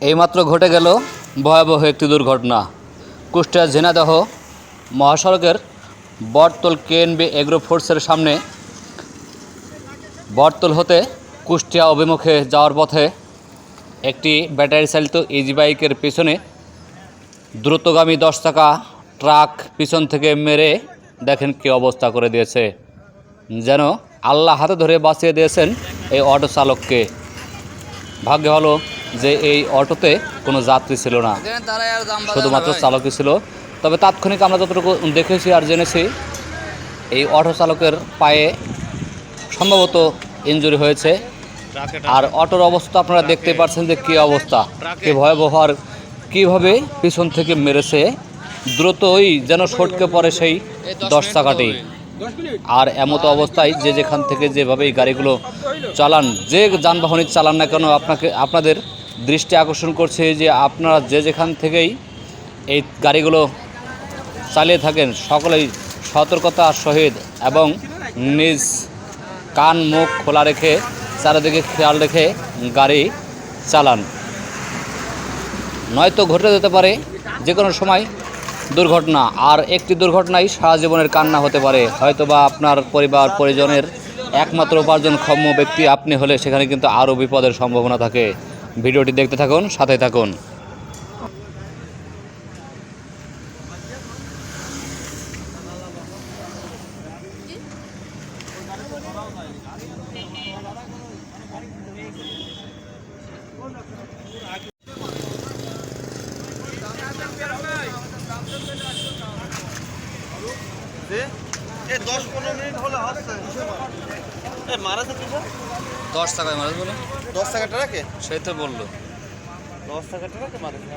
এইমাত্র ঘটে গেল ভয়াবহ একটি দুর্ঘটনা। কুষ্টিয়া ঝিনাদহ মহাসড়কের বটতল কেএনবি এগ্রো ফোর্সের সামনে বটতল হতে কুষ্টিয়া অভিমুখে যাওয়ার পথে একটি ব্যাটারি চালিত ইজি বাইকের পেছনে দ্রুতগামী দশ চাকা ট্রাক পিছন থেকে মেরে দেখেন কী অবস্থা করে দিয়েছে। যেন আল্লাহ হাতে ধরে বাঁচিয়ে দিয়েছেন এই অটো চালককে ভাগ্য হলো যে এই অটোতে কোনো যাত্রী ছিল না। শুধুমাত্র চালকই ছিল। তবে তাৎক্ষণিক আমরা যতটুকু দেখেছি আর জেনেছি এই অটো চালকের পায়ে সম্ভবত ইনজুরি হয়েছে। আর অটোর অবস্থা আপনারা দেখতে পাচ্ছেন যে কী অবস্থা কি ভয়াবহ আর কীভাবে পিছন থেকে মেরেছে। দ্রুতই যেন সটকে পড়ে সেই দশ চাকাটি। আর এমতো অবস্থায় যে যেখান থেকে যেভাবে এই গাড়িগুলো চালান যে যানবাহনই চালান না কেন আপনাকে আপনাদের দৃষ্টি আকর্ষণ করছে যে আপনারা যে যেখান থেকেই এই গাড়িগুলো চালিয়ে থাকেন, সকলেই সতর্কতার সহিত এবং নিজ কান, মুখ খোলা রেখে, চারিদিকে খেয়াল রেখে গাড়ি চালান। নয়তো ঘটে যেতে পারে যে কোনো সময় দুর্ঘটনা, আর একটি দুর্ঘটনাই সারা জীবনের কান্না হতে পারে। হয়তো বা আপনার পরিবার, পরিজনের একমাত্র উপার্জনক্ষম ব্যক্তি আপনি হলে সেখানে কিন্তু আরও বিপদের সম্ভাবনা থাকে। ভিডিওটি দেখতে থাকুন সাথে থাকুন। দশ পনেরো মিনিট হলে আসছে। মারাছে কিসে দশ টাকায় মারা বলো দশ টাকাটা রাখে? সে তো বলল। দশ টাকাটা রাখে মারাছে